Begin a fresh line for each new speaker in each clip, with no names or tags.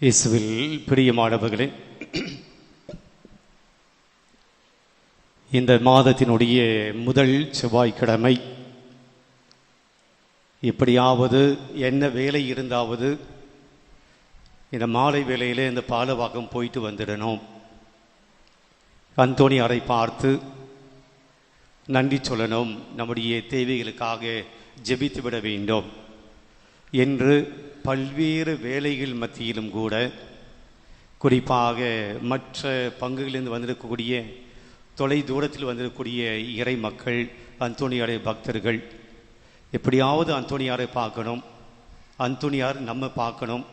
இயேசுவில் பிரியமானவர்களே இந்த மாதத்தினுடைய முதல் செவ்வாய்க்கிழமை. எப்படியாவது என்ன வேலை இருந்தாவது இந்த மாலை வேளையிலே இந்த பாலவாக்கம் போயிட்டு வந்துடணும். அந்தோணி அறை பார்த்து நன்றி சொல்லணும். நம்முடைய தேவைகளுக்காக ஜெபித்து விட வேண்டும் என்று பல்வேறு வேலைகள் மத்தியிலும் கூட குறிப்பாக மற்ற பங்குகளிலிருந்து வந்திருக்கக்கூடிய தொலை தூரத்தில் வந்திருக்கக்கூடிய இறை மக்கள் அந்தோணியாருடைய பக்தர்கள் எப்படியாவது அந்தோணியாரை பார்க்கணும் அந்தோணியார் நம்ம பார்க்கணும்.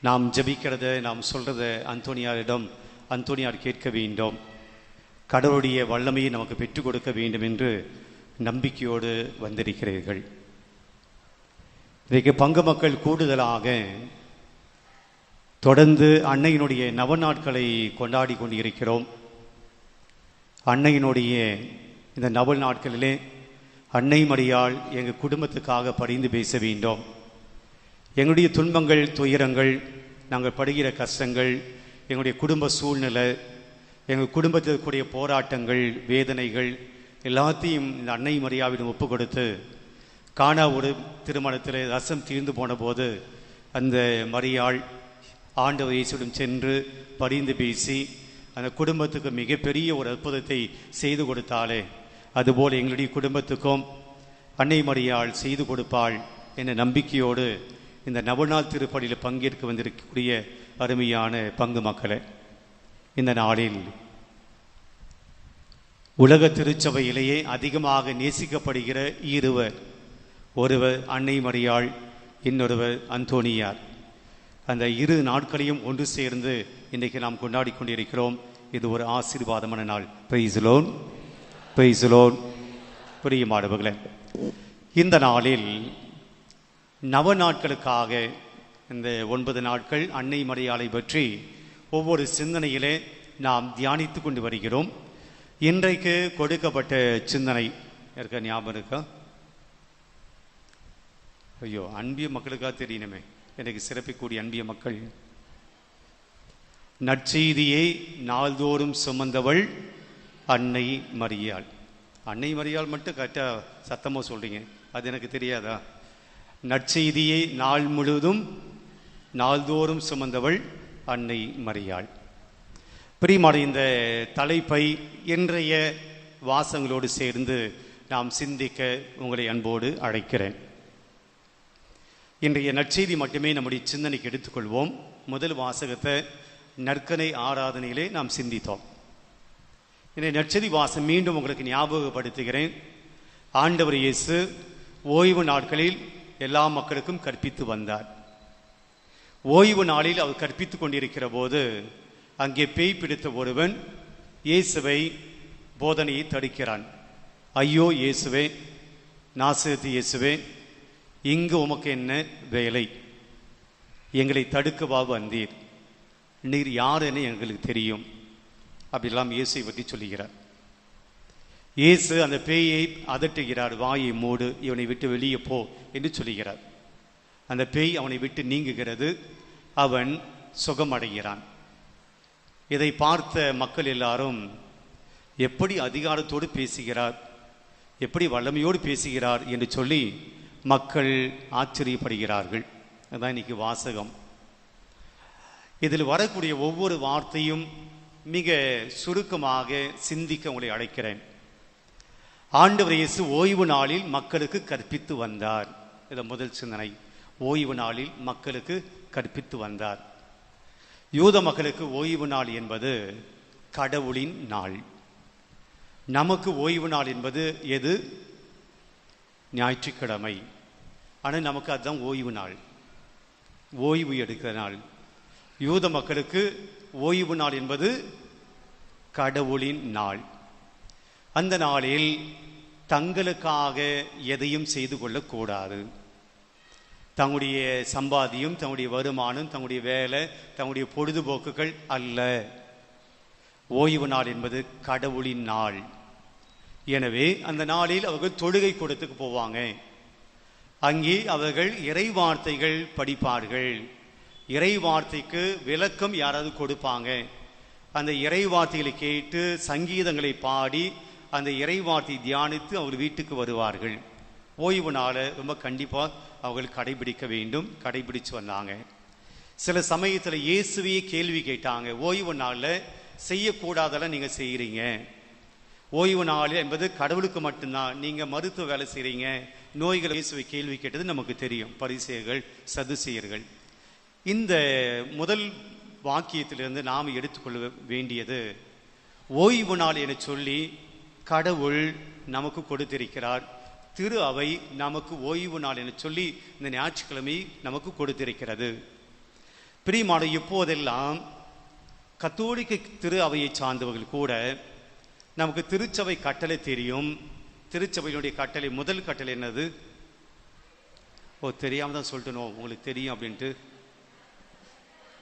நாம் ஜபிக்கிறத நாம் சொல்கிறத அந்தோணியாரிடம் அந்தோணியார் கேட்க வேண்டும். கடவுளுடைய வல்லமையை நமக்கு பெற்றுக் கொடுக்க வேண்டும் என்று நம்பிக்கையோடு வந்திருக்கிறீர்கள். இன்றைக்கு பங்கு மக்கள் கூடுதலாக தொடர்ந்து அன்னையினுடைய நவ நாட்களை கொண்டாடி கொண்டிருக்கிறோம். அன்னையினுடைய இந்த நவல் நாட்களிலே அன்னை மடியால் எங்கள் குடும்பத்துக்காக படிந்து பேச வேண்டும். எங்களுடைய துன்பங்கள் துயரங்கள் நாங்கள் படுகிற கஷ்டங்கள் எங்களுடைய குடும்ப சூழ்நிலை எங்கள் குடும்பத்தில் போராட்டங்கள் வேதனைகள் எல்லாத்தையும் இந்த அன்னை மரியாவிடம் ஒப்பு கொடுத்து காணா ஒரு திருமணத்தில் ரசம் தீர்ந்து போன போது அந்த மரியாள் ஆண்டவர் இயேசுடன் சென்று பரிந்து பேசி அந்த குடும்பத்துக்கு மிகப்பெரிய ஒரு அற்புதத்தை செய்து கொடுத்தாலே அதுபோல் எங்களுடைய குடும்பத்துக்கும் அன்னை மரியாள் செய்து கொடுப்பாள் என்ற நம்பிக்கையோடு இந்த நவநாள் திருப்பலியில் பங்கேற்க வந்திருக்கக்கூடிய அருமையான பங்கு மக்களை இந்த நாளில் உலக திருச்சபையிலேயே அதிகமாக நேசிக்கப்படுகிற இருவர் ஒருவர் அன்னை மரியாள் இன்னொருவர் அந்தோனியார். அந்த இரு நாட்களையும் ஒன்று சேர்ந்து இன்றைக்கு நாம் கொண்டாடி கொண்டிருக்கிறோம். இது ஒரு ஆசீர்வாதமான நாள். பிரைஸ்லோன் பிரைஸ்லோன் பிரியமானவர்களே இந்த நாளில் நவ நாட்களுக்காக இந்த ஒன்பது நாட்கள் அன்னை மரியாளை பற்றி ஒவ்வொரு சிந்தனையிலே நாம் தியானித்து கொண்டு வருகிறோம். இன்றைக்கு கொடுக்கப்பட்ட சிந்தனை இருக்க ஞாபகம் இருக்கா? ஐயோ அன்பிய மக்களுக்காக தெரியணுமே எனக்கு சிறப்பிக்கூடிய அன்பிய மக்கள். நற்செய்தியை நாள்தோறும் சுமந்தவள் அன்னை மரியாள். அன்னை மரியாள் மட்டும் கரெக்டாக சத்தமாக சொல்கிறீங்க அது எனக்கு தெரியாதா? நற்செய்தியை நாள் முழுவதும் நாள்தோறும் சுமந்தவள் அன்னை மரியாள். பிரியமான இந்த தலைப்பை இன்றைய வாசங்களோடு சேர்ந்து நாம் சிந்திக்க உங்களை அன்போடு அழைக்கிறேன். இன்றைய நற்செய்தி மட்டுமே நம்முடைய சிந்தனைக்கு எடுத்துக்கொள்வோம். முதல் வாசகத்தை நற்கனை ஆராதனையிலே நாம் சிந்தித்தோம். இன்றைய நற்செய்தி வாசம் மீண்டும் உங்களுக்கு ஞாபகப்படுத்துகிறேன். ஆண்டவர் இயேசு ஓய்வு நாட்களில் எல்லா மக்களுக்கும் கற்பித்து வந்தார். ஓய்வு நாளில் அவர் கற்பித்துக் கொண்டிருக்கிற போது அங்கே பேய் பிடித்த ஒருவன் இயேசுவை போதனையை தடுக்கிறான். ஐயோ இயேசுவே நாசத்து இயேசுவே இங்கு உமக்கு என்ன வேலை? எங்களை தடுக்கவா வந்தீர் நீர் யார் என எங்களுக்கு தெரியும். அப்படிலாம் இயேசுவை பற்றி சொல்லுகிறார். இயேசு அந்த பேயை அதட்டுகிறார் வாயை மூடு இவனை விட்டு வெளியே போ என்று சொல்லுகிறார். அந்த பேய் அவனை விட்டு நீங்குகிறது அவன் சுகமடைகிறான். இதை பார்த்த மக்கள் எல்லாரும் எப்படி அதிகாரத்தோடு பேசுகிறார்? எப்படி வல்லமையோடு பேசுகிறார் என்று சொல்லி மக்கள் ஆச்சரியப்படுகிறார்கள். அதுதான் இன்னைக்கு வாசகம். இதில் வரக்கூடிய ஒவ்வொரு வார்த்தையும் மிக சுருக்கமாக சிந்திக்க உங்களை அழைக்கிறேன். ஆண்டவர் இயேசு ஓய்வு நாளில் மக்களுக்கு கற்பித்து வந்தார். இது முதல் சிந்தனை. ஓய்வு நாளில் மக்களுக்கு கற்பித்து வந்தார். யூத மக்களுக்கு ஓய்வு நாள் என்பது கடவுளின் நாள். நமக்கு ஓய்வு நாள் என்பது எது? ஞாயிற்றுக்கிழமை. ஆனால் நமக்கு அதுதான் ஓய்வு நாள். ஓய்வு எடுக்கிற நாள். யூத மக்களுக்கு ஓய்வு நாள் என்பது கடவுளின் நாள். அந்த நாளில் தங்களுக்காக எதையும் செய்து கொள்ளக்கூடாது. தங்களுடைய சம்பாதியம் தங்களுடைய வருமானம் தங்களுடைய வேலை தங்களுடைய பொழுதுபோக்குகள் அல்ல. ஓய்வு நாள் என்பது கடவுளின் நாள். எனவே அந்த நாளில் அவர்கள் தொழுகை கூடத்துக்கு போவாங்க. அங்கே அவர்கள் இறை வார்த்தைகள் படிப்பார்கள். இறை வார்த்தைக்கு விளக்கம் யாராவது கொடுப்பாங்க? அந்த இறை வார்த்தைகளை கேட்டு சங்கீதங்களை பாடி அந்த இறை வார்த்தை தியானித்து அவர் வீட்டுக்கு வருவார்கள். ஓய்வு நாளை ரொம்ப கண்டிப்பாக அவர்கள் கடைபிடிக்க வேண்டும் கடைபிடிச்சு வந்தாங்க. சில சமயத்தில் இயேசுவையே கேள்வி கேட்டாங்க. ஓய்வு நாளில் செய்யக்கூடாதெல்லாம் நீங்கள் செய்கிறீங்க ஓய்வு நாள் என்பது கடவுளுக்கு மட்டும்தான். நீங்கள் மருத்துவ வேலை செய்கிறீங்க நோய்களை இயேசுவை கேள்வி கேட்டது நமக்கு தெரியும். பரிசெயர்கள் சதுசெயர்கள். இந்த முதல் வாக்கியத்திலிருந்து நாம் எடுத்துக்கொள்ள வேண்டியது ஓய்வு நாள் என சொல்லி கடவுள் நமக்கு கொடுத்திருக்கிறார். திரு அவை நமக்கு ஓய்வு நாள் என சொல்லி இந்த ஞாயிற்றுக்கிழமை நமக்கு கொடுத்திருக்கிறது. பிரியமான இப்போதெல்லாம் கத்தோலிக்க திரு அவையை சார்ந்தவர்கள் கூட நமக்கு திருச்சபை கட்டளை தெரியும். திருச்சபையினுடைய கட்டளை முதல் கட்டளை என்னது? ஓ தெரியாமல் தான் சொல்லிட்டனோ உங்களுக்கு தெரியும் அப்படின்ட்டு.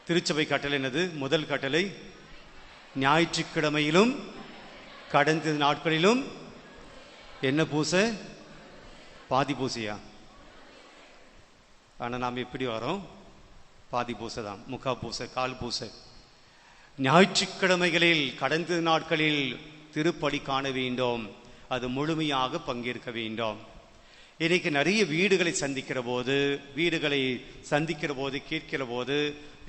திருச்சபை கட்டளை என்னது? முதல் கட்டளை. ஞாயிற்றுக்கிழமையிலும் கடந்த நாட்களிலும் என்ன பூசை? பாதி பூசையா? ஆனால் நாம் எப்படி வரோம்? பாதி பூசை தான். முக்கா பூசை கால் பூசை. ஞாயிற்றுக்கிழமைகளில் கடந்த நாட்களில் திருப்பலி காண வேண்டும். அது முழுமையாக பங்கேற்க வேண்டும். இன்றைக்கு நிறைய வீடுகளை சந்திக்கிற போது வீடுகளை சந்திக்கிற போது கேட்கிற போது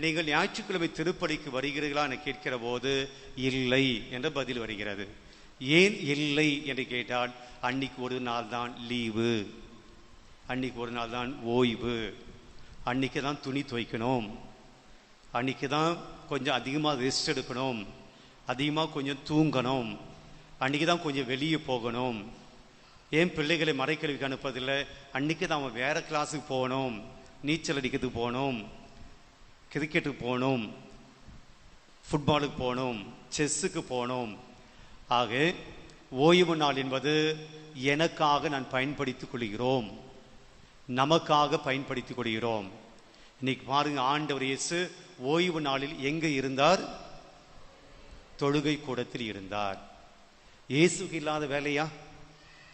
நீங்கள் ஞாயிற்றுக்கிழமை திருப்பலிக்கு வருகிறீர்களா என கேட்கிற போது இல்லை என்ற பதில் வருகிறது. ஏன் இல்லை என்று கேட்டால் அன்னைக்கு ஒரு நாள் தான் லீவு. அன்னைக்கு ஒரு நாள் தான் ஓய்வு. அன்னைக்கு தான் துணி துவைக்கணும். அன்னைக்கு தான் கொஞ்சம் அதிகமாக ரெஸ்ட் எடுக்கணும். அதிகமாக கொஞ்சம் தூங்கணும். அன்றைக்கி தான் கொஞ்சம் வெளியே போகணும். ஏன் பிள்ளைகளை மறைக்கல்விக்கு அனுப்பதில்லை அன்றைக்கி தான் அவன் வேற கிளாஸுக்கு போகணும். நீச்சல் அடிக்கிறதுக்கு போகணும். கிரிக்கெட்டுக்கு போகணும். ஃபுட்பாலுக்கு போகணும். செஸ்ஸுக்கு போகணும். ஆக ஓய்வு நாள் என்பது எனக்காக நான் பயன்படுத்திக் கொள்கிறோம். நமக்காக பயன்படுத்திக் கொள்கிறோம். இன்னைக்கு பாருங்க ஆண்டவர் இயேசு ஓய்வு நாளில் எங்கே இருந்தார்? தொழுகை கூடத்தில் இருந்தார். இயேசுக்கு இல்லாத வேலையா?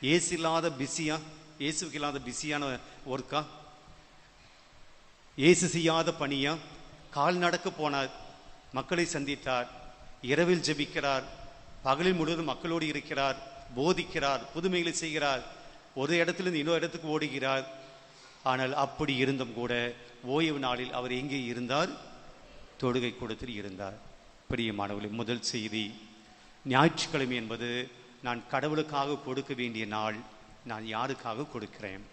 இயேசு இல்லாத பிஸியா? இயேசுக்கு இல்லாத பிஸியான ஒர்க்கா இயேசு செய்யாத பணியா? கால் நடக்க போனார். மக்களை சந்தித்தார். இரவில் ஜெபிக்கிறார். பகலில் முழுவதும் மக்களோடு இருக்கிறார். போதிக்கிறார். புதுமைகளை செய்கிறார். ஒரு இடத்துலேருந்து இன்னொரு இடத்துக்கு ஓடுகிறார். ஆனால் அப்படி இருந்தும் கூட ஓய்வு நாளில் அவர் எங்கே இருந்தார்? தொடுகை கூடத்தில் இருந்தார். பிரியமானவர்களே முதல் செய்தி ஞாயிற்றுக்கிழமை என்பது நான் கடவுளுக்காக கொடுக்க வேண்டிய நாள் நான் யாருக்காக கொடுக்கிறேன்?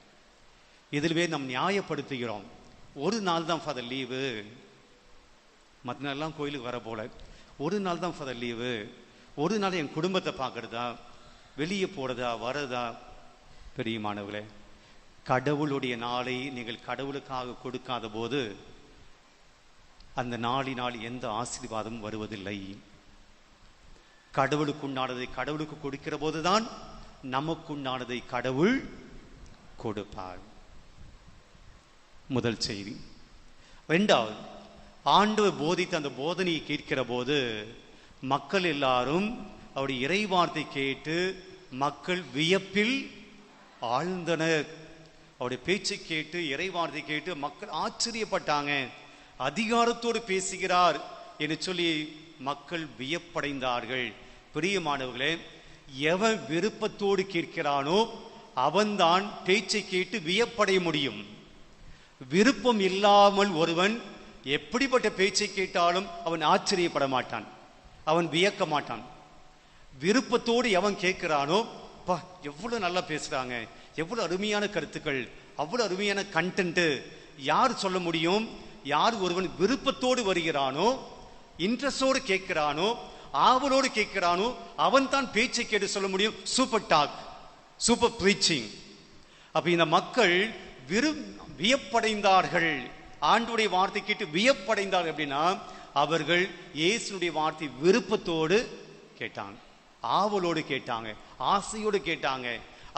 இதில்வே நாம் நியாயப்படுத்துகிறோம். ஒரு நாள் தான் ஃபாதர் லீவு மற்ற நாள்லாம் கோயிலுக்கு வர போல. ஒரு நாள் தான் ஃபாதர் லீவு ஒரு நாள் என் குடும்பத்தை பார்க்குறதா? வெளியே போகிறதா வரதா பெரியமானவர்களே கடவுளுடைய நாளை நீங்கள் கடவுளுக்காக கொடுக்காத போது அந்த நாளினால் எந்த ஆசீர்வாதமும் வருவதில்லை. கடவுளுக்குண்டானதை கடவுளுக்கு கொடுக்கிற போதுதான் நமக்குண்டானதை கடவுள் கொடுப்பார். முதல் செய்தி. ரெண்டாவது ஆண்டவர் போதித்த அந்த போதனையை கேட்கிற போது மக்கள் எல்லாரும் அவருடைய இறைவார்த்தை கேட்டு மக்கள் வியப்பில் ஆழ்ந்தனர். அவருடைய பேச்சை கேட்டு இறைவார்த்தை கேட்டு மக்கள் ஆச்சரியப்பட்டாங்க. அதிகாரத்தோடு பேசுகிறார் என்று சொல்லி மக்கள் வியப்படைந்தார்கள். பிரியமானவர்களே எவன் விருப்பத்தோடு கேட்கிறானோ அவன்தான் பேச்சை கேட்டு வியப்படைய முடியும். விருப்பம் இல்லாமல் ஒருவன் எப்படிப்பட்ட பேச்சை கேட்டாலும் அவன் ஆச்சரியப்பட மாட்டான். அவன் வியக்க மாட்டான். விருப்பத்தோடு எவன் கேட்கிறானோ பா எவ்வளவு நல்லா பேசுறாங்க. எவ்வளவு அருமையான கருத்துக்கள். அவ்வளவு அருமையான கண்டென்ட் யார் சொல்ல முடியும்? யார் ஒருவன் விருப்பத்தோடு வருகிறானோ இன்ட்ரெஸ்டோடு கேட்கிறானோ ஆவலோடு கேட்கிறானோ அவன் தான் பேச்சை கேட்டு சொல்ல முடியும். சூப்பர் டாக் சூப்பர் ப்ரீச்சிங் அப்ப இந்த மக்கள் விரு வியப்படைந்தார்கள். ஆண்டுடைய வார்த்தை கேட்டு வியப்படைந்தார்கள் அப்படின்னா அவர்கள் இயேசுடைய வார்த்தை விருப்பத்தோடு கேட்டாங்க. ஆவலோடு கேட்டாங்க ஆசையோடு கேட்டாங்க.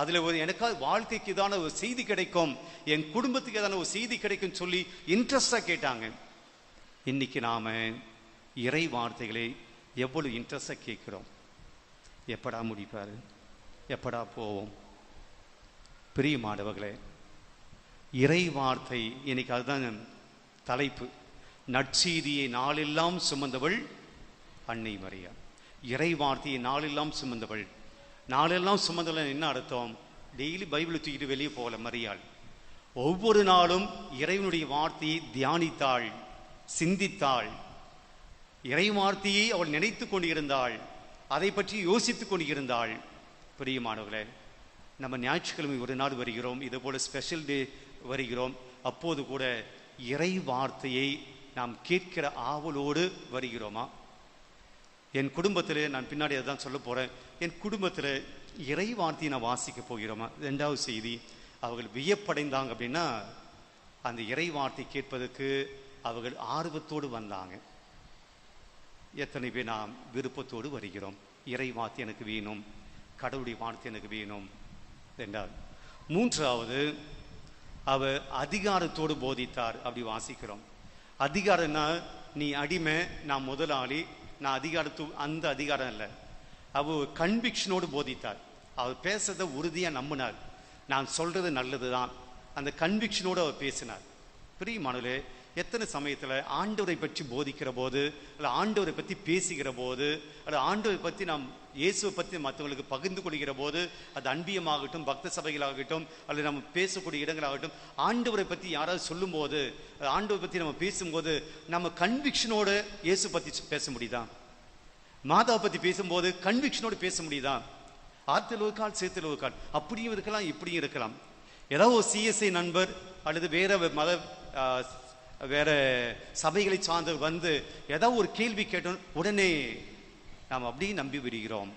அதில் ஒரு எனக்காக வாழ்க்கைக்கு ஏதான ஒரு செய்தி கிடைக்கும் என் குடும்பத்துக்கு ஏதான ஒரு செய்தி கிடைக்கும் சொல்லி இன்ட்ரெஸ்டாக கேட்டாங்க. இன்னைக்கு நாம் இறை வார்த்தைகளை எவ்வளவு இன்ட்ரெஸ்டாக கேட்குறோம்? எப்படா முடிப்பார்? எப்படா போவோம்? பிரியமானவர்களே இறை வார்த்தை இன்னைக்கு அதுதான் தலைப்பு. நற்செய்தியை நாளெல்லாம் சுமந்தவள் அன்னை மரியா. இறை வார்த்தையை நாளெல்லாம் சுமந்தவள். நாளெல்லாம் சுமந்தவள் என்ன அர்த்தம்? டெய்லி பைபிளை தூக்கிட்டு வெளியே போகல மரியாள். ஒவ்வொரு நாளும் இறைவனுடைய வார்த்தையை தியானித்தாள் சிந்தித்தாள். இறைமார்த்தியை அவள் நினைத்து கொண்டிருந்தாள். அதை பற்றி யோசித்து கொண்டிருந்தாள். பிரியமானவர்களே நம்ம ஞாயிற்றுக்கிழமை ஒரு நாள் வருகிறோம். இது போல ஸ்பெஷல் டே வருகிறோம். அப்போது கூட இறை வார்த்தையை நாம் கேட்கிற ஆவலோடு வருகிறோமா? என் குடும்பத்தில் நான் பின்னாடி அதான் சொல்ல போகிறேன் என் குடும்பத்தில் இறை வார்த்தையை நான் வாசிக்க போகிறோமா? ரெண்டாவது செய்தி அவர்கள் வியப்படைந்தாங்க அப்படின்னா அந்த இறை வார்த்தை கேட்பதற்கு அவர்கள் ஆர்வத்தோடு வந்தாங்க. எத்தனை பேர் நாம் விருப்பத்தோடு வருகிறோம்? இறை வார்த்தை எனக்கு வேணும் கடவுளுடைய வார்த்தை எனக்கு வேணும் என்றார். மூன்றாவது அவர் அதிகாரத்தோடு போதித்தார் அப்படி வாசிக்கிறோம். அதிகாரம்னா நீ அடிமை நான் முதலாளி நான் அதிகாரத்து அந்த அதிகாரம் இல்லை அவர் கன்விக்ஷனோடு போதித்தார். அவர் பேசுறத உறுதியாக நம்பினார். நான் சொல்றது நல்லதுதான். அந்த கன்விக்ஷனோடு அவர் பேசினார். பிரியமானவர்களே எத்தனை சமயத்தில் ஆண்டவரை பற்றி போதிக்கிற போது அல்ல ஆண்டவரை பற்றி பேசுகிற போது அல்ல ஆண்டவரை பற்றி நாம் இயேசுவை பற்றி மற்றவங்களுக்கு பகிர்ந்து கொள்கிற போது அது அன்பியமாகட்டும் பக்த சபைகளாகட்டும் அல்லது நம்ம பேசக்கூடிய இடங்களாகட்டும் ஆண்டவரை பற்றி யாராவது சொல்லும்போது ஆண்டவரை பற்றி நம்ம பேசும்போது நம்ம கன்விக்ஷனோடு இயேசு பற்றி பேச முடியுதா? மாதாவை பற்றி பேசும்போது கன்விக்ஷனோடு பேச முடியுதா? ஆத்துல கால் சேத்துல கால். அப்படியும் இருக்கலாம் இப்படியும் இருக்கலாம். ஏதாவது ஒரு சிஎஸ்ஐ நண்பர் அல்லது வேற மத வேற சபைகளை சார்ந்து வந்து ஏதாவது ஒரு கேள்வி கேட்டோம் உடனே நாம் அப்படியே நம்பி விடுகிறோம்.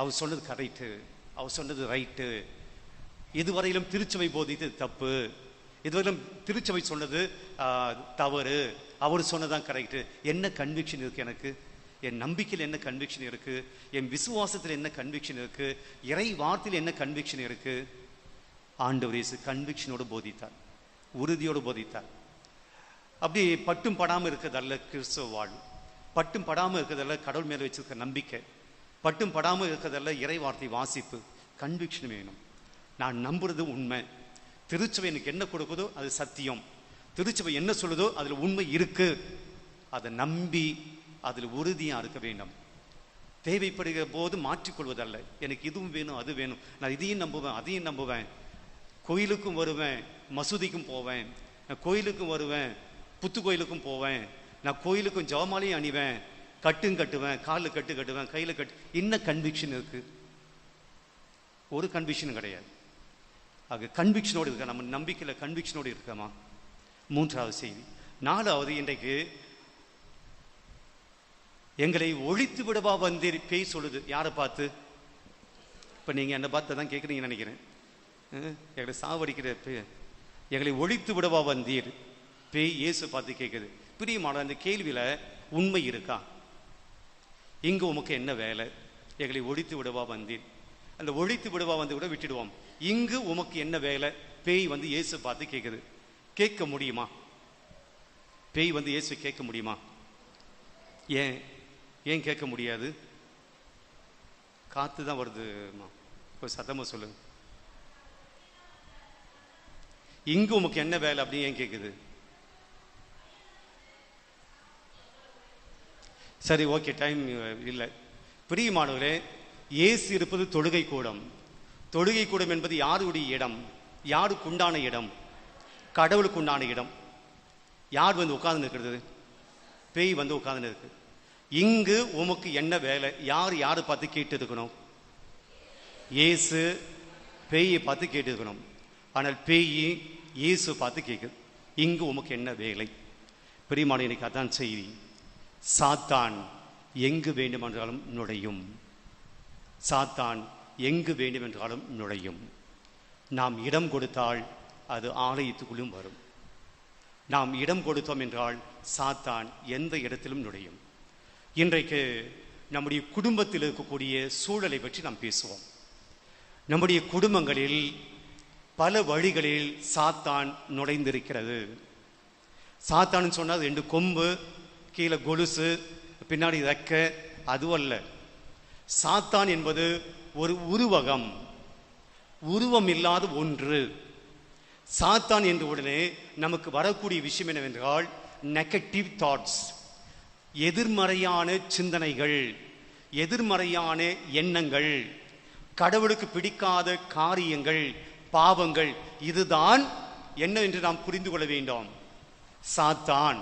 அவர் சொன்னது கரெக்டு அவர் சொன்னது ரைட்டு இதுவரையிலும் திருச்சபை போதித்து தப்பு. இதுவரையிலும் திருச்சபை சொன்னது தவறு. அவர் சொன்னதான் கரெக்டு என்ன கன்விக்ஷன் இருக்கு எனக்கு? என் நம்பிக்கையில் என்ன கன்விக்ஷன் இருக்கு? என் விசுவாசத்தில் என்ன கன்விக்ஷன் இருக்கு? இறை வார்த்தையில் என்ன கன்விக்ஷன் இருக்கு? ஆண்டவர் இயேசு கன்விக்ஷனோடு போதித்தார். உறுதியோடு போதித்தார். அப்படி பட்டும் படாமல் இருக்கிறதல்ல கிறிஸ்தவ வாழ்வு. பட்டும் படாமல் இருக்கிறதல்ல கடவுள் மேலே வச்சிருக்க நம்பிக்கை. பட்டும் படாமல் இருக்கிறதல்ல இறைவார்த்தை வாசிப்பு கன்விக்ஷன் வேணும். நான் நம்புறது உண்மை. திருச்சபை எனக்கு என்ன கொடுக்குதோ அது சத்தியம். திருச்சபை என்ன சொல்லுதோ அதில் உண்மை இருக்கு. அதை நம்பி அதில் உறுதியாக இருக்க வேண்டும். தேவைப்படுகிற போது மாற்றிக்கொள்வதல்ல. எனக்கு இதுவும் வேணும் அது வேணும். நான் இதையும் நம்புவேன் அதையும் நம்புவேன். கோயிலுக்கும் வருவேன் மசூதிக்கும் போவேன். நான் கோயிலுக்கும் வருவேன் புத்து கோயிலுக்கும் போவேன். நான் கோயிலுக்கும் ஜவமாலையும் அணிவேன். கட்டும் கட்டுவேன் காலில் கட்டு கட்டுவேன் கையில் கட்டு என்ன கன்விக்ஷன் இருக்கு? ஒரு கன்விக்ஷனும் கிடையாது. ஆக கன்விக்ஷனோடு இருக்க நம்ம நம்பிக்கையில் கன்விக்ஷனோடு இருக்கமா? மூன்றாவது செய்தி. நாலாவது இன்றைக்கு எங்களை ஒழித்து விடவா வந்தீர் பேய் சொல்லுது. யாரை பார்த்து? இப்போ நீங்கள் என்ன பார்த்து தான் கேட்குறீங்கன்னு நினைக்கிறேன். எங்களை சாவடிக்கிற எங்களை ஒழித்து விடவா வந்தீர். பேய் இயேசு பார்த்து கேட்குது. பிரியமான அந்த கேள்வியில் உண்மை இருக்கா? இங்கு உமக்கு என்ன வேலை? எங்களை ஒழித்து விடவா வந்தீர். அந்த ஒழித்து விடவா வந்து கூட விட்டுடுவோம். இங்கு உமக்கு என்ன வேலை? பேய் வந்து இயேசு பார்த்து கேட்குது. கேட்க முடியுமா? பேய் வந்து இயேசு கேட்க முடியுமா? ஏன்? ஏன் கேட்க முடியாது? காற்று தான் வருதுமா இப்போ சத்தமாக சொல்லுங்க. இங்கு உமக்கு என்ன வேலை அப்படின்னு ஏன் கேட்குது? சரி ஓகே டைம் இல்லை. பிரியமானவர்களே இயேசு இருப்பது தொழுகை கூடம். தொழுகை கூடம் என்பது யாருடைய இடம்? யாருக்கு உண்டான இடம்? கடவுளுக்கு உண்டான இடம். யார் வந்து உட்கார்ந்து இருக்கிறது பேய் வந்து உட்கார்ந்து இருக்கு இங்கு உமக்கு என்ன வேலை? யார் யாரை பார்த்து கேட்டு இருக்கணும் இயேசு பேயை பார்த்து கேட்டு இருக்கணும் ஆனால் பேய் இயேசு பார்த்து கேட்குது. இங்கு உமக்கு என்ன வேலை? பெரியமான எனக்கு அதான் செய்தி. சாத்தான் எங்கு வேண்டுமென்றாலும் நுழையும். சாத்தான் எங்கு வேண்டுமென்றாலும் நுழையும். நாம் இடம் கொடுத்தால் அது ஆலயத்துக்குள்ளும் வரும். நாம் இடம் கொடுத்தோம் என்றால் சாத்தான் எந்த இடத்திலும் நுழையும். இன்றைக்கு நம்முடைய குடும்பத்தில் இருக்கக்கூடிய சூழலை பற்றி நாம் பேசுவோம். நம்முடைய குடும்பங்களில் பல வழிகளில் சாத்தான் நுழைந்திருக்கிறது. சாத்தான்னு சொன்னால் அது ரெண்டு கொம்பு கீழே கொலுசு பின்னாடி ரெக்க அதுவல்ல. சாத்தான் என்பது ஒரு உருவகம். உருவம் இல்லாத ஒன்று. சாத்தான் என்ற உடனே நமக்கு வரக்கூடிய விஷயம் என்னவென்றால் நெகட்டிவ் தாட்ஸ் எதிர்மறையான சிந்தனைகள் எதிர்மறையான எண்ணங்கள் கடவுளுக்கு பிடிக்காத காரியங்கள் பாவங்கள் இதுதான் என்ன என்று நாம் புரிந்து கொள்ள வேண்டும். சாத்தான்.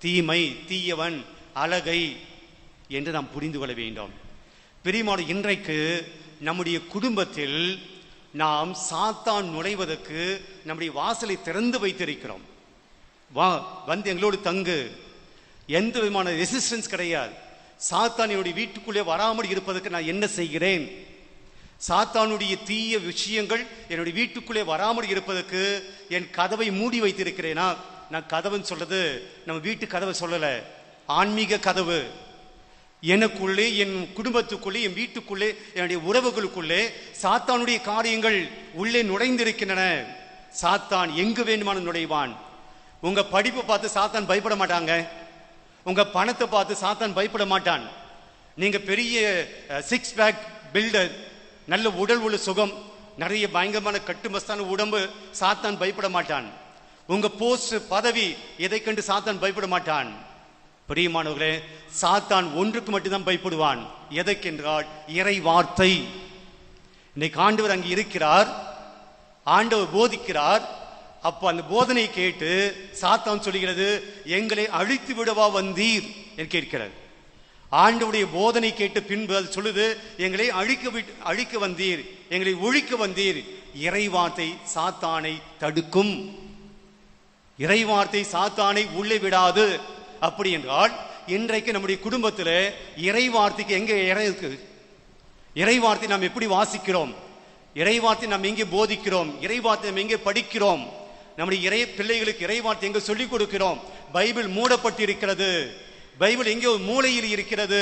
தீமை தீயவன் அழகை என்று நாம் புரிந்து கொள்ள வேண்டும். பிரியமான இன்றைக்கு நம்முடைய குடும்பத்தில் நாம் சாத்தான் நுழைவதற்கு நம்முடைய வாசலை திறந்து வைத்திருக்கிறோம். வா வந்து எங்களோடு தங்கு. எந்த விதமான ரெசிஸ்டன்ஸ் கிடையாது. சாத்தான் என்னுடைய வீட்டுக்குள்ளே வராமல் இருப்பதற்கு நான் என்ன செய்கிறேன்? சாத்தானுடைய தீய விஷயங்கள் என்னுடைய வீட்டுக்குள்ளே வராமல் இருப்பதற்கு என் கதவை மூடி வைத்திருக்கிறேனா? நான் கதவுன்னு சொல்றது நம்ம வீட்டு கதவை சொல்லலை. ஆன்மீக கதவு. எனக்குள்ளே என் குடும்பத்துக்குள்ளே என் வீட்டுக்குள்ளே என்னுடைய உறவுகளுக்குள்ளே சாத்தானுடைய காரியங்கள் உள்ளே நுழைந்திருக்கின்றன. சாத்தான் எங்கு வேண்டுமானும் நுழைவான். உங்க படிப்பை பார்த்து சாத்தான் பயப்பட மாட்டாங்க. உங்க பணத்தை பார்த்து சாத்தான் பயப்பட மாட்டான். நீங்க பெரிய சிக்ஸ் பேக் பில்டர் நல்ல உடல் உள்ள சுகம் நிறைய பயங்கரமான கட்டுமஸ்தான உடம்பு சாத்தான் பயப்பட மாட்டான். உங்க போஸ்ட் பதவி எதை கண்டு சாத்தான் பயப்பட மாட்டான்? பிரியமானவர்களே சாத்தான் ஒன்றுக்கு மட்டும்தான் பயப்படுவான். எதற்கென்றால் இறை வார்த்தை இன்னைக்கு ஆண்டவர் அங்கே இருக்கிறார் ஆண்டவர் போதிக்கிறார் அப்போ அந்த போதனை கேட்டு சாத்தான் சொல்லுகிறது எங்களை அழித்து விடவா வந்தீர்? என்று கேட்கிறார். ஆண்டவுடைய போதனை கேட்டு பின்பு அது சொல்லுது எங்களை அழிக்க விட்டு அழிக்க வந்தீர் எங்களை ஒழிக்க வந்தீர். இறைவார்த்தை சாத்தானை தடுக்கும். இறைவார்த்தை சாத்தானை உள்ளே விடாது. அப்படி என்றால் இன்றைக்கு நம்முடைய குடும்பத்தில் இறைவார்த்தைக்கு எங்கே இறை இருக்கு? இறைவார்த்தை நாம் எப்படி வாசிக்கிறோம்? இறைவார்த்தை நாம் எங்கே போதிக்கிறோம்? இறைவார்த்தை நாம் எங்கே படிக்கிறோம்? நம்முடைய இறை பிள்ளைகளுக்கு இறைவார்த்தை எங்கே சொல்லிக் கொடுக்கிறோம்? பைபிள் மூடப்பட்டு இருக்கிறது பைபிள் எங்கே ஒரு மூலையில் இருக்கிறது?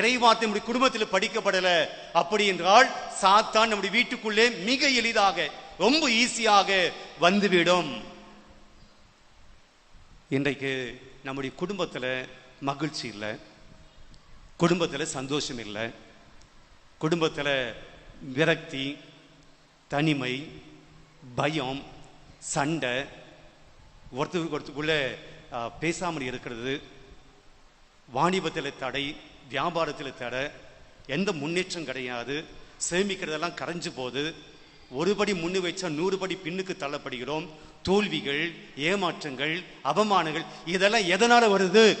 இறைவார்த்தை நம்முடைய குடும்பத்தில் படிக்கப்படலை. அப்படி என்றால் சாத்தான் நம்முடைய வீட்டுக்குள்ளே மிக எளிதாக ரொம்ப ஈஸியாக வந்துவிடும். இன்றைக்கு நம்முடைய குடும்பத்தில் மகிழ்ச்சி இல்லை. குடும்பத்தில் சந்தோஷம் இல்லை. குடும்பத்தில் விரக்தி தனிமை பயம் சண்டை ஒருத்தருக்கு ஒருத்தருக்குள்ளே பேசாமல் இருக்கிறது வாணிபத்தில் தடை வியாபாரத்தில் தடை எந்த முன்னேற்றம் கிடையாது சேமிக்கிறதெல்லாம் கரைஞ்சு போகுது ஒரு படி முன்னு வச்சா நூறு படி பின்னுக்கு தள்ளப்படுகிறோம் தோல்விகள் ஏமாற்றங்கள் அவமானங்கள் இதெல்லாம் எதனால வருது?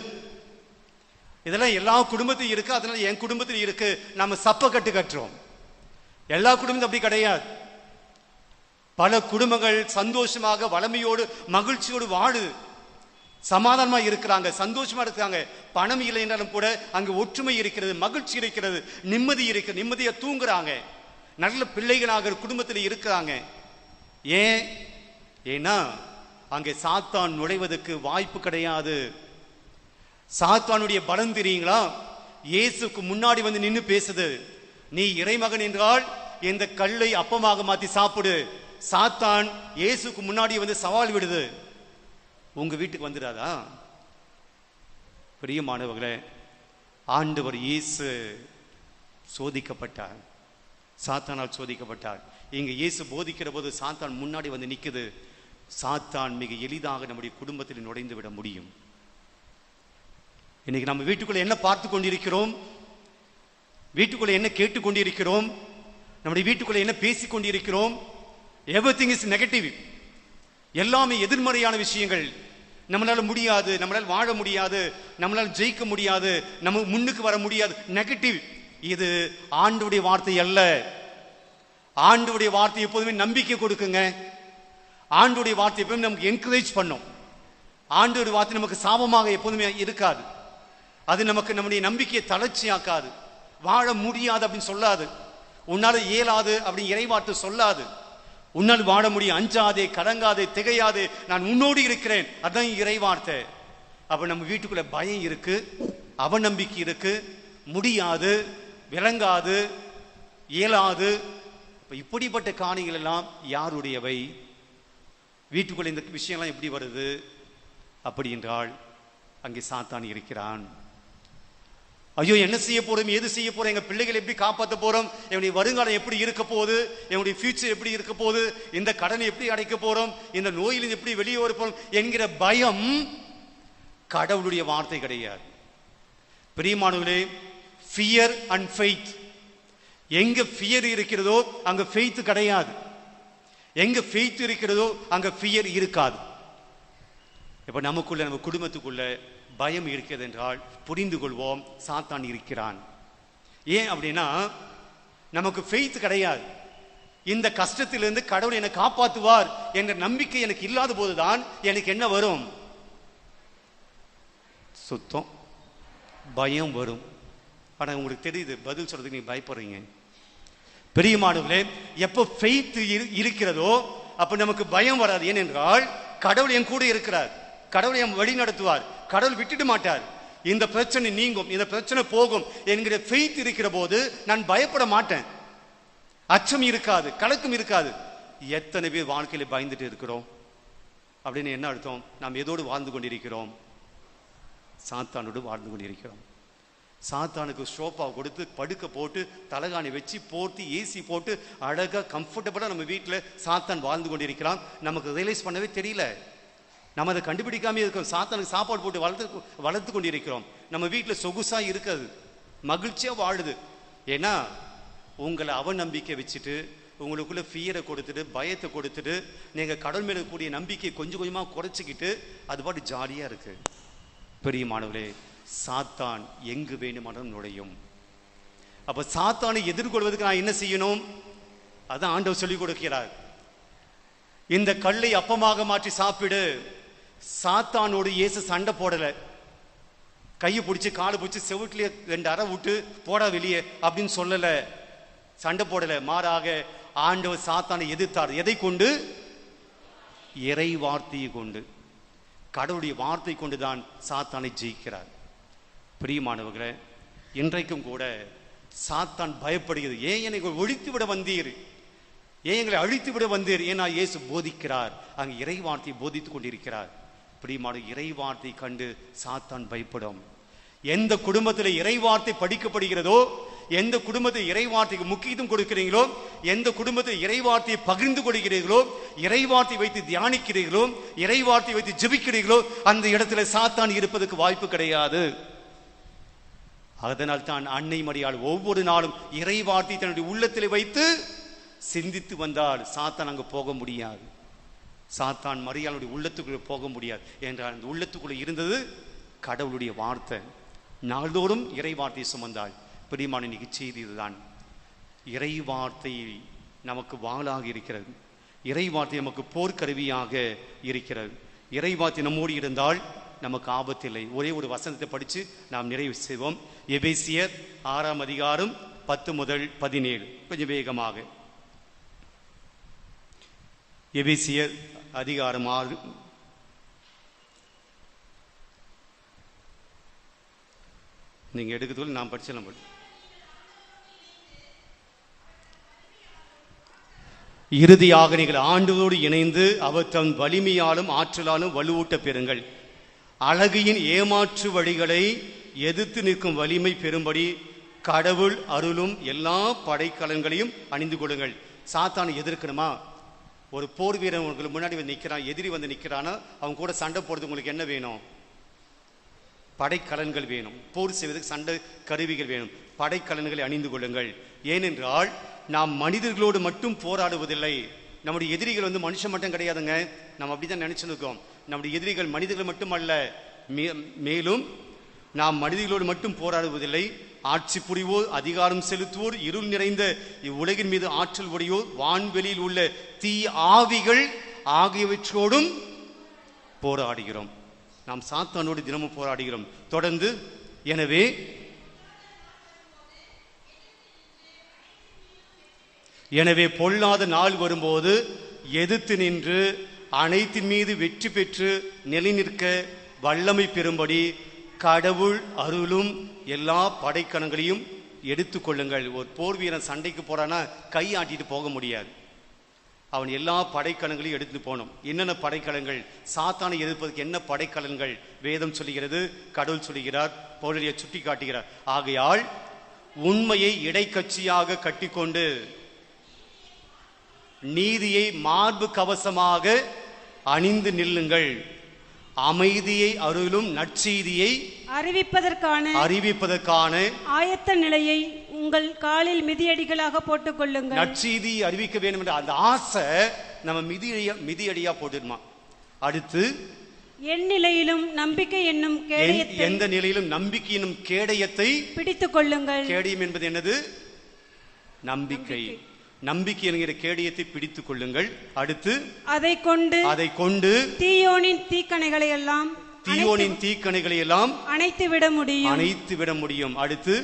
இதெல்லாம் எல்லா குடும்பத்திலும் இருக்கு அதனால என் குடும்பத்தில் இருக்கு. நம்ம சப்ப கட்டு கட்டுறோம். எல்லா குடும்பமும் அப்படி கிடையாது. பல குடும்பங்கள் சந்தோஷமாக வளமையோடு மகிழ்ச்சியோடு வாழுது. சமாதானமா இருக்கிறாங்க சந்தோஷமா இருக்கிறாங்க. பணம் இல்லை என்றாலும் கூட அங்கு ஒற்றுமை இருக்கிறது மகிழ்ச்சி இருக்கிறது நிம்மதி இருக்கு நிம்மதியா தூங்குறாங்க. நல்ல பிள்ளைகளாக குடும்பத்தில் இருக்கிறாங்க. ஏன்? ஏன்னா அங்கே சாத்தான் நுழைவதற்கு வாய்ப்பு கிடையாது. சாத்தானுடைய பலம் தெரியுங்களா? இயேசுக்கு முன்னாடி வந்து நின்று பேசுது. நீ இறைமகன் என்றால் இந்த கல்லை அப்பமாக மாத்தி சாப்பிடு. சாத்தான் இயேசுக்கு முன்னாடி வந்து சவால் விடுது. உங்க வீட்டுக்கு வந்துடாதா? பிரியமானவர்களே ஆண்டவர் இயேசு சோதிக்கப்பட்டார். சாத்தானால் சோதிக்கப்பட்டார். இங்கே இயேசு போதிக்கிற போது சாத்தான் முன்னாடி வந்து நிற்குது சாத்தான் மிக எளிதாக நம்முடைய குடும்பத்தில் நுழைந்து விட முடியும். இன்னைக்கு நம்ம வீட்டுக்குள்ள என்ன பார்த்து கொண்டிருக்கிறோம்? வீட்டுக்குள்ள என்ன கேட்டு கொண்டிருக்கிறோம்? நம்முடைய வீட்டுக்குள்ள என்ன பேசிக் கொண்டிருக்கிறோம்? எவ்ரி திங் இஸ் நெகட்டிவ் எல்லாமே எதிர்மறையான விஷயங்கள். நம்மளால முடியாது நம்மளால் வாழ முடியாது நம்மளால் ஜெயிக்க முடியாது நம்ம முன்னுக்கு வர முடியாது. நெகட்டிவ் இது ஆண்டுடைய வார்த்தை அல்ல. ஆண்டுடைய வார்த்தை எப்போதுமே நம்பிக்கை கொடுக்குங்க. ஆண்டுடைய வார்த்தை எப்போதுமே நமக்கு என்கரேஜ் பண்ணும். ஆண்டோட வார்த்தை நமக்கு சாபமாக எப்போதுமே இருக்காது. அது நமக்கு நம்முடைய நம்பிக்கையை தளர்ச்சியாக்காது. வாழ முடியாது அப்படின்னு சொல்லாது. உன்னால் இயலாது அப்படின்னு இறைவார்த்தை சொல்லாது. உன்னால் வாழ முடியும். அஞ்சாதே கடங்காதே திகையாதே. நான் உன்னோடு இருக்கிறேன். அதான் இறைவார்த்தை. அப்ப நம்ம வீட்டுக்குள்ள பயம் இருக்கு. அவநம்பிக்கை இருக்கு. முடியாது. விளங்காது. இயலாது. இப்போ இப்படிப்பட்ட காணிகள் எல்லாம் யாருடையவை? வீட்டுக்குள்ள இந்த விஷயம்லாம் எப்படி வருது? அப்படி என்றால் அங்கே சாத்தான் இருக்கிறான். ஐயோ என்ன செய்ய போறோம்? எது செய்ய போறோம்? எங்க பிள்ளைகளை எப்படி காப்பாற்ற போறோம்? என்னுடைய வருங்காலம் எப்படி இருக்க போகுது? என்னுடைய ஃபியூச்சர் எப்படி இருக்க போகுது? இந்த கடனை எப்படி அடைக்க போறோம்? இந்த நோயிலிருந்து எப்படி வெளியே வர போறோம்? என்கிற பயம் கடவுளுடைய வார்த்தை கிடையாது. பிரியமானவர்களே ஃபியர் அண்ட் ஃபெய்த் எங்க ஃபியர் இருக்கிறதோ அங்க ஃபெய்த் கிடையாது. எங்க ஃபெய்த் இருக்கிறதோ அங்க ஃபியர் இருக்காது. இப்ப நமக்குள்ள நம்ம குடும்பத்துக்குள்ள பயம் இருக்கிறது என்றால் புரிந்து கொள்வோம் சாத்தான் இருக்கிறான். ஏன் அப்படின்னா நமக்கு ஃபெய்த் கிடையாது. இந்த கஷ்டத்திலிருந்து கடவுள் என்னை காப்பாற்றுவார் என்ற நம்பிக்கை எனக்கு இல்லாத போதுதான் எனக்கு என்ன வரும்? சுத்தம் பயம் வரும். ஆனால் உங்களுக்கு தெரியுது பதில் சொல்றதுக்கு நீங்க பயப்படுறீங்க. பெரியமானவர்களே எப்போ ஃபெய்த் இருக்கிறதோ அப்ப நமக்கு பயம் வராது. ஏனென்றால் கடவுள் என் கூட இருக்கிறார். கடவுள் என் வழி நடத்துவார். கடவுள் விட்டுட்டு மாட்டார். இந்த பிரச்சனை நீங்கும் இந்த பிரச்சனை போகும் என்கிற ஃபெய்த் இருக்கிற போது நான் பயப்பட மாட்டேன். அச்சம் இருக்காது கலக்கம் இருக்காது. எத்தனை பேர் வாழ்க்கையில பயந்துட்டு இருக்கிறோம்? அப்படின்னு என்ன அர்த்தம்? நாம் எதோடு வாழ்ந்து கொண்டிருக்கிறோம்? சாத்தானோடு வாழ்ந்து கொண்டிருக்கிறோம். சாத்தானுக்கு ஷோப்பா கொடுத்து படுக்க போட்டு தலகாணி வச்சு போர்த்தி ஏசி போட்டு அழகாக கம்ஃபர்டபுளாக நம்ம வீட்டில் சாத்தான் வாழ்ந்து கொண்டிருக்கிறான். நமக்கு ரியலைஸ் பண்ணவே தெரியல. நம்ம அதை கண்டுபிடிக்காமே இருக்கோம். சாத்தானுக்கு சாப்பாடு போட்டு வளர்த்து வளர்த்து கொண்டிருக்கிறோம். நம்ம வீட்டில் சொகுசாக இருக்காது. மகிழ்ச்சியாக வாழுது. ஏன்னா உங்களை அவநம்பிக்கை வச்சுட்டு உங்களுக்குள்ள ஃபியரை கொடுத்துட்டு பயத்தை கொடுத்துட்டு நீங்கள் கடல் மேலே கூடிய நம்பிக்கையை கொஞ்சம் கொஞ்சமாக குறைச்சிக்கிட்டு அது பாட்டு ஜாலியாக இருக்குது பெரிய மாணவர்களே சாத்தான் எங்கு வேண்டுமானாலும் நுழையும். அப்ப சாத்தானை எதிர்கொள்வதற்கு நான் என்ன செய்யணும்? அதான் ஆண்டவர் சொல்லிக் கொடுக்கிறார். இந்த கல்லை அப்பமாக மாற்றி சாப்பிடு. சாத்தானோடு இயேசு சண்டை போடல. கையை பிடிச்சி காலை பிடிச்சி செவுட்லயே ரெண்டு அறை விட்டு போடா வெளியே அப்படின்னு சொல்லல. சண்டை போடல. மாறாக ஆண்டவர் சாத்தானை எதிர்த்தார். எதை கொண்டு? இறை வார்த்தையை கொண்டு. கடவுளுடைய வார்த்தை கொண்டுதான் சாத்தானை ஜெயிக்கிறார். பிரியமானவர்களே இன்றைக்கும் கூட சாத்தான் பயப்படுகிறது. ஏன் என்னை ஒழித்து விட வந்தீர்? ஏன் எங்களை அழித்து விட வந்தீர் ஏன்னா இயேசு போதிக்கிறார்? அங்கு இறை வார்த்தையை போதித்துக் கொண்டிருக்கிறார். பிரியமான இறை வார்த்தை கண்டு சாத்தான் பயப்படும். எந்த குடும்பத்தில் இறை வார்த்தை படிக்கப்படுகிறதோ எந்த குடும்பத்தில் இறை வார்த்தைக்கு முக்கியத்துவம் கொடுக்கிறீங்களோ எந்த குடும்பத்தில் இறை வார்த்தையை பகிர்ந்து கொள்கிறீர்களோ இறை வார்த்தை வைத்து தியானிக்கிறீர்களோ இறை வார்த்தை வைத்து ஜெபிக்கிறீர்களோ அந்த இடத்துல சாத்தான் இருப்பதற்கு வாய்ப்பு கிடையாது. அதனால் தான் அன்னை மரியாள் ஒவ்வொரு நாளும் இறை வார்த்தை தன்னுடைய உள்ளத்தில் வைத்து சிந்தித்து வந்தால் சாத்தான் அங்கே போக முடியாது. சாத்தான் மரியாளுடைய உள்ளத்துக்குள்ளே போக முடியாது. என்றால் அந்த உள்ளத்துக்குள்ளே இருந்தது கடவுளுடைய வார்த்தை. நாள்தோறும் இறை வார்த்தையை சுமந்தாள். பிரியமான இன்னைக்கு செய்தி இதுதான் இறை வார்த்தை நமக்கு வாளாக இருக்கிறது. இறை வார்த்தை நமக்கு போர்க்கருவியாக இருக்கிறது. இறை வார்த்தை நம்மோடு இருந்தால் நமக்கு ஆபத்தில்லை. ஒரே ஒரு வசனத்தை படித்து நாம் நிறைவு செய்வோம். எபேசியர் ஆறாம் அதிகாரம் பத்து முதல் பதினேழு. கொஞ்சம் வேகமாக. எபேசியர் அதிகாரம் ஆறு. நீங்க எடுக்கிறதுக்குள்ள நான் படிச்சலாம் படி இறுதியாக நீங்கள் ஆண்டோடு இணைந்து அவர் தம் வலிமையாலும் ஆற்றலாலும் வலுவூட்ட பெறுங்கள். அழகியின் ஏமாற்று வழிகளை எதிர்த்து நிற்கும் வலிமை பெறும்படி கடவுள் அருளும் எல்லா படைக்கலன்களையும் அணிந்து கொள்ளுங்கள். சாத்தானை எதிர்க்கணுமா? ஒரு போர் வீரன் உங்களுக்கு முன்னாடி வந்து நிற்கிறான் எதிரி வந்து நிற்கிறான்னா அவங்க கூட சண்டை போடுறது உங்களுக்கு என்ன வேணும்? படைக்கலன்கள் வேணும். போர் செய்வதற்கு சண்டை கருவிகள் வேணும். படைக்கலன்களை அணிந்து கொள்ளுங்கள். ஏனென்றால் நாம் மனிதர்களோடு மட்டும் போராடுவதில்லை. நம்முடைய எதிரிகள் வந்து மனுஷன் மட்டும் கிடையாதுங்க. நம்ம அப்படிதான் நினச்சிருக்கோம். நம்முடைய எதிரிகள் மனிதர்கள் மட்டுமல்ல. மே- மேலும் நாம் மனிதர்களோடு மட்டும் போராடுவதில்லை. ஆட்சி புரிவோர் அதிகாரம் செலுத்துவோர் இருள் நிறைந்த இவ்வுலகின் மீது ஆற்றல் உடையோர் வான்வெளியில் உள்ள தீ ஆவிகள் ஆகியவற்றோடும் போராடுகிறோம். நாம் சாத்தானோடு தினமும் போராடுகிறோம். தொடர்ந்து எனவே எனவே பொல்லாத நாள் வரும்போது எதிர்த்து நின்று அனைத்தின் மீது வெற்றி பெற்று நிலைநிற்க வல்லமை பெறும்படி கடவுள் அருளும் எல்லா படைக்கணங்களையும் எடுத்துக்கொள்ளுங்கள் ஒரு போர் வீரன் சண்டைக்கு போறான்னா கை ஆட்டிட்டு போக முடியாது. அவன் எல்லா படைக்கலங்களையும் எடுத்து போனோம் என்னென்ன படைக்கலங்கள்? சாத்தானை எதிர்ப்பதற்கு என்ன படைக்கலன்கள் வேதம் சொல்லுகிறது கடவுள் சொல்லுகிறார் பொருளியை சுட்டி காட்டுகிறார். ஆகையால் உண்மையை இடைக்கட்சியாக கட்டிக்கொண்டு நீதியை மார்பு கவசமாக அணிந்து நில்லுங்கள். அமைதியை அருளும் நற்செய்தியை
அறிவிப்பதற்கான
அறிவிப்பதற்கான
ஆயத்த நிலையை உங்கள் காலில் மிதியடிகளாக போட்டுக் கொள்ளுங்கள்
நற்செய்தி அறிவிக்க வேண்டும் என்ற அந்த ஆசை நம்ம மிதியடியா மிதியடியா போட்டுடுமா அடுத்து
என் நிலையிலும் நம்பிக்கை என்னும்
எந்-
கேடயத்தை
எந்த நிலையிலும் நம்பிக்கை எனும் கேடயத்தை
பிடித்துக் கொள்ளுங்கள்
கேடயம் என்பது என்னது? நம்பிக்கை. நம்பிக்கை என்கிற கேடயத்தை பிடித்துக் கொள்ளுங்கள். அடுத்து
அதை கொண்டு
அதை கொண்டு
தீயோனின் தீக்கணைகளை எல்லாம்
தீயோனின் தீக்கணைகளை எல்லாம்
அணைத்து விட முடியும்.
அணைத்து விட முடியும். அடுத்து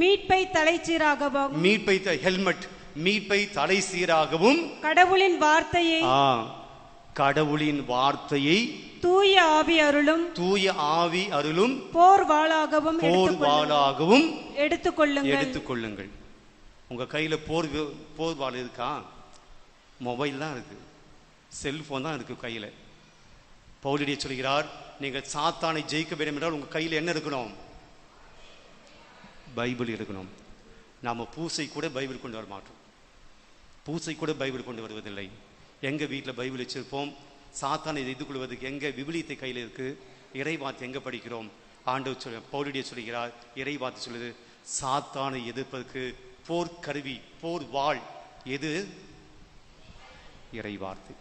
மீட்பை தலைச்சீராகவும்
மீட்பை ஹெல்மெட் மீட்பை தலை சீராகவும்
கடவுளின் வார்த்தையை
கடவுளின் வார்த்தையை
தூய ஆவி அருளும்
தூய ஆவி அருளும்
போர் வாளாகவும்
போர். வாளாகவும்
எடுத்துக்கொள்ளுங்கள்.
எடுத்துக்கொள்ளுங்கள். உங்கள் கையில் போர் போர்வால் போர் இருக்கா? மொபைல் தான் இருக்குது செல்ஃபோன் தான் இருக்குது கையில். பவுலிடைய சொல்கிறார் நீங்கள் சாத்தானை ஜெயிக்க வேண்டும் என்றால் உங்கள் கையில் என்ன இருக்கணும்? பைபிள் இருக்கணும். நாம் பூசை கூட பைபிள் கொண்டு வர மாட்டோம். பூசை கூட பைபிள் கொண்டு வருவதில்லை. எங்கள் வீட்டில் பைபிள் வச்சிருப்போம். சாத்தானை எதிர்த்து கொள்வதற்கு எங்கே விபிலியத்தை கையில் இருக்குது இறைவாத்து எங்கே படிக்கிறோம்? ஆண்டவர் சொல் பவுலிடைய சொல்கிறார் இறைவாத்து சொல்லுது சாத்தானை எதிர்ப்பதற்கு போர்க்கருவி கருவி போர் வாழ் எது? இறைவார்த்தை.